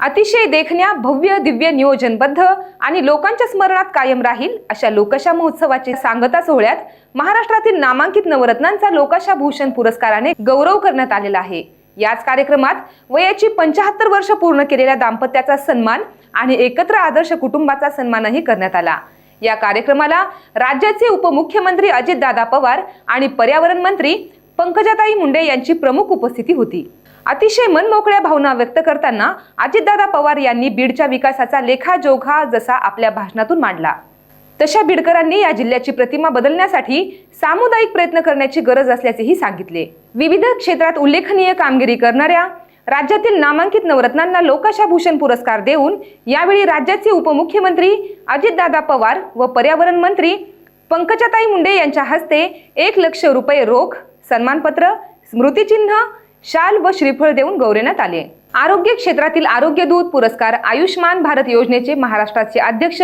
अतिशय देखण्या भव्य दिव्य नियोजनबद्ध आणि लोकांच्या स्मरणात कायम राहील अशा लोकशा महोत्सवाचे सांगता सोहळ्यात महाराष्ट्रातील नामांकित नवरत्नांचा लोकशा भूषण पुरस्काराने गौरव करण्यात आलेला आहे. याच कार्यक्रमात वयाची पंचाहत्तर वर्ष पूर्ण केलेल्या दाम्पत्याचा सन्मान आणि एकत्र आदर्श कुटुंबाचा सन्मानही करण्यात आला. या कार्यक्रमाला राज्याचे उपमुख्यमंत्री अजितदादा पवार आणि पर्यावरण मंत्री पंकजाताई मुंडे यांची प्रमुख उपस्थिती होती. अतिशय मनमोकळ्या भावना व्यक्त करताना अजितदादा पवार यांनी बीडच्या विकासाचा लेखाजोखा जसा आपल्या भाषणातून मांडला. तशा बीडकरांनी या जिल्ह्याची प्रतिमा बदलण्यासाठी सामुदायिक प्रयत्न करण्याची गरज असल्याचेही सांगितले. विविध क्षेत्रात उल्लेखनीय कामगिरी करणाऱ्या राज्यातील नामांकित नवरत्नांना लोकाशा भूषण पुरस्कार देऊन यावेळी राज्याचे उपमुख्यमंत्री अजितदादा पवार व पर्यावरण मंत्री पंकजाताई मुंडे यांच्या हस्ते एक लक्ष रुपये रोख सन्मानपत्र स्मृतिचिन्ह शाल व श्रीफळ देऊन गौरवण्यात आले. आरोग्य क्षेत्रातील आरोग्य दूत पुरस्कार आयुष्मान भारत योजनेचे महाराष्ट्राचे अध्यक्ष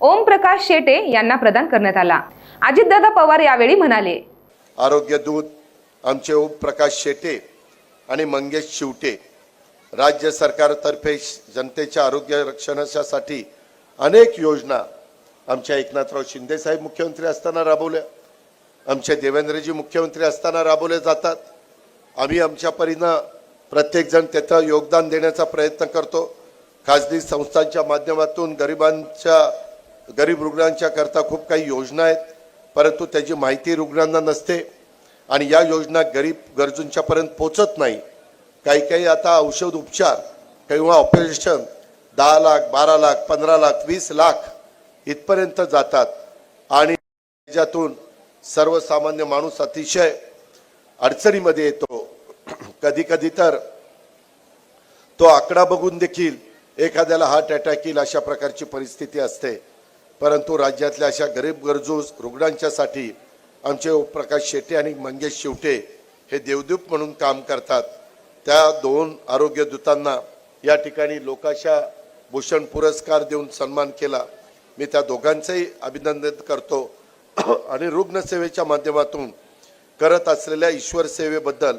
ओम प्रकाश शेटे यांना प्रदान करण्यात आला. अजितदादा पवार यावेळी म्हणाले आरोग्य दूत आमचे ओमप्रकाश शेटे आणि मंगेश शिवटे राज्य सरकारतर्फे जनतेच्या आरोग्य रक्षणासाठी अनेक योजना आमच्या एकनाथराव शिंदे साहेब मुख्यमंत्री असताना राबवल्या. आमचे देवेंद्रजी मुख्यमंत्री असताना राबवले जातात. आम्ही आमच्या परीनं प्रत्येकजण त्याचं योगदान देण्याचा प्रयत्न करतो. खाजगी संस्थांच्या माध्यमातून गरिबांच्या गरीब रुग्णांच्या करता खूप काही योजना आहेत. परंतु त्याची माहिती रुग्णांना नसते आणि या योजना गरीब गरजूंच्यापर्यंत पोचत नाही. काही काही आता औषध उपचार किंवा ऑपरेशन दहा लाख बारा लाख पंधरा लाख वीस लाख इथपर्यंत जातात. आणि त्याच्यातून सर्वसामान्य माणूस अतिशय अडचणीमध्ये येतो. कधी कधी तर तो आकडा बघून देखील एखाद्याला हार्ट अटॅक येईल अशा प्रकारची परिस्थिती असते. परंतु राज्यातल्या अशा गरीब गरजू रुग्णांच्यासाठी आमचे प्रकाश शेटे आणि मंगेश शिवटे हे देवदूत म्हणून काम करतात. त्या दोन आरोग्य दूतांना या ठिकाणी लोकाशा भूषण पुरस्कार देऊन सन्मान केला. मी त्या दोघांचंही अभिनंदन करतो. आणि रुग्णसेवेच्या माध्यमातून करत असलेल्या ईश्वर सेवेबद्दल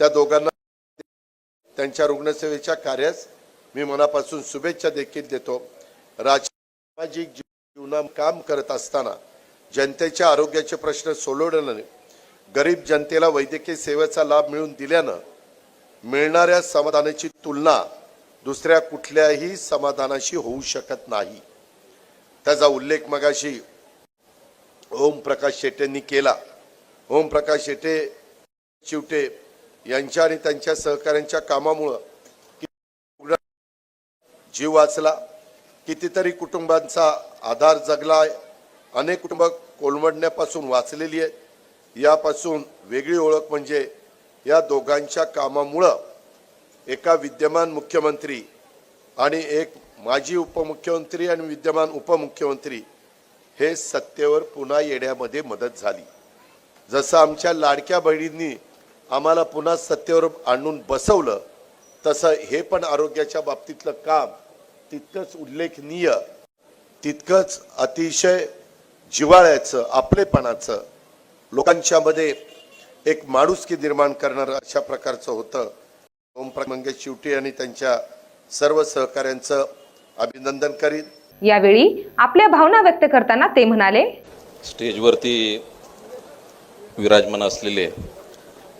त्या दोघांना त्यांच्या रुग्णसेवेच्या कार्यास मी मनापासून शुभेच्छा देखील देतो. राज सामाजिक जीवनात काम करत असताना जनतेच्या आरोग्याचे प्रश्न सोडवल्याने गरीब जनतेला वैद्यकीय सेवेचा लाभ मिळून दिल्यानं मिळणाऱ्या समाधानाची तुलना दुसऱ्या कुठल्याही समाधानाशी होऊ शकत नाही. त्याचा उल्लेख मगाशी ओम प्रकाश शेटेंनी केला. ओम प्रकाश शेटे चिवटे यांच्या आणि त्यांच्या सहकाऱ्यांच्या कामामुळं जीव वाचला कितीतरी कुटुंबांचा आधार जगला आहे अनेक कुटुंब कोलमडण्यापासून वाचलेली आहेत. यापासून वेगळी ओळख म्हणजे या दोघांच्या कामामुळं एका विद्यमान मुख्यमंत्री आणि एक माजी उपमुख्यमंत्री आणि विद्यमान उपमुख्यमंत्री हे सत्तेवर पुन्हा येण्यामध्ये मदत झाली. जसं आमच्या लाडक्या बहिणींनी आम्हाला पुन्हा सत्तेवर आणून बसवलं तसं हे पण आरोग्याच्या बाबतीतलं काम तितकंच उल्लेखनीय तितकंच अतिशय जिव्हाळ्याचं आपलेपणाचं लोकांच्या मध्ये एक माणुसकी निर्माण करणारं अशा प्रकारचं होतं. ओमप्रकाश मंगेश शिवटे आणि त्यांच्या सर्व सहकाऱ्यांचं अभिनंदन करीन. यावेळी आपल्या भावना व्यक्त करताना ते म्हणाले स्टेजवरती विराजमान असलेले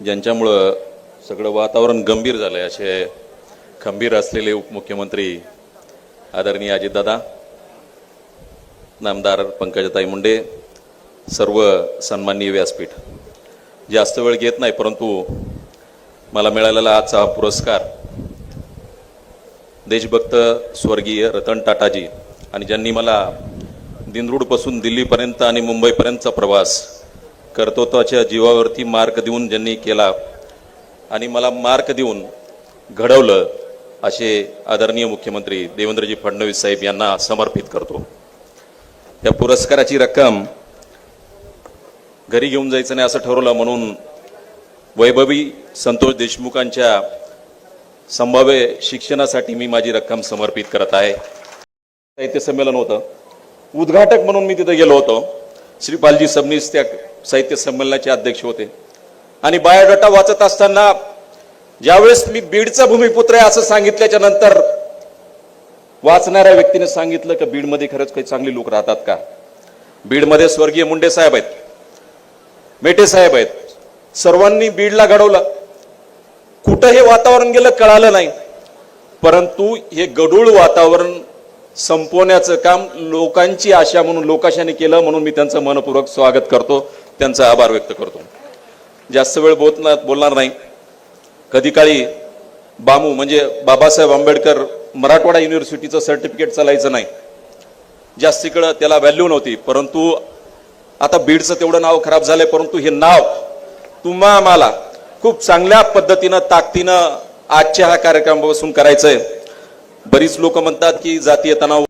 ज्यांच्यामुळं सगळं वातावरण गंभीर झालं आहे असे खंबीर असलेले उपमुख्यमंत्री आदरणीय अजितदादा नामदार पंकजाताई मुंडे सर्व सन्माननीय व्यासपीठ. जास्त वेळ घेत नाही परंतु मला मिळालेला आजचा हा पुरस्कार देशभक्त स्वर्गीय रतन टाटाजी आणि ज्यांनी मला दिनरूडपासून दिल्लीपर्यंत आणि मुंबईपर्यंतचा प्रवास कर्तृत्वाच्या जीवावरती मार्क देऊन ज्यांनी केला आणि मला मार्क देऊन घडवलं असे आदरणीय मुख्यमंत्री देवेंद्रजी फडणवीस साहेब यांना समर्पित करतो. या पुरस्काराची रक्कम घरी घेऊन जायचं नाही असं ठरवलं म्हणून वैभवी संतोष देशमुखांच्या संभाव्य शिक्षणासाठी मी माझी रक्कम समर्पित करत आहे. साहित्य संमेलन होतं. उद्घाटक म्हणून मी तिथे गेलो होतो. श्रीपालजी सबनीस त्या साहित्य संमेलनाचे अध्यक्ष होते. आणि बायोडाटा वाचत असताना ज्यावेळेस मी बीडचा भूमिपुत्र आहे असं सांगितल्याच्या नंतर वाचणाऱ्या व्यक्तीने सांगितलं की बीडमध्ये खरंच काही चांगले लोक राहतात का? बीडमध्ये स्वर्गीय मुंडे साहेब आहेत. मेटे साहेब आहेत. सर्वांनी बीडला घडवलं. कुठं हे वातावरण गेलं कळालं नाही. परंतु हे गडूळ वातावरण संपवण्याचं काम लोकांची आशा म्हणून लोकाशाने केलं म्हणून मी त्यांचं मनपूर्वक स्वागत करतो. त्यांचा आभार व्यक्त करतो. जास्त वेळ बोलणार बोलणार नाही. कधी काळी बामू म्हणजे बाबासाहेब आंबेडकर मराठवाडा युनिव्हर्सिटीचं सर्टिफिकेट चालायचं नाही. जास्तीकडं त्याला व्हॅल्यू नव्हती परंतु आता बीडचं तेवढं नाव खराब झालंय परंतु हे नाव तुम्हा आम्हाला खूप चांगल्या पद्धतीनं ताकदीनं आजच्या हा कार्यक्रमापासून करायचंय. बरीच लोक म्हणतात की जातीय तणाव.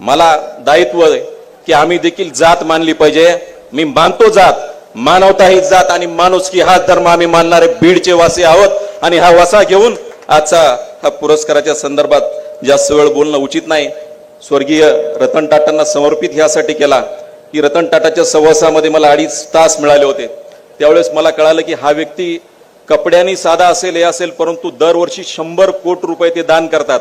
मला दायित्व आहे की आम्ही देखील जात मानली पाहिजे. मी मानतो जात. मानवता ही जात आणि माणूस की हा धर्म आम्ही मानणारे बीडचे वासी आहोत. आणि हा वसा घेऊन आजचा हा पुरस्काराच्या संदर्भात जास्त वेळ बोलणं उचित नाही. स्वर्गीय रतन टाटांना समर्पित ह्यासाठी केला की रतन टाटाच्या सहवासामध्ये मला अडीच तास मिळाले होते. त्यावेळेस मला कळालं की हा व्यक्ती कपड्यांनी साधा असेल हे असेल परंतु दरवर्षी शंभर कोटी रुपये ते दान करतात.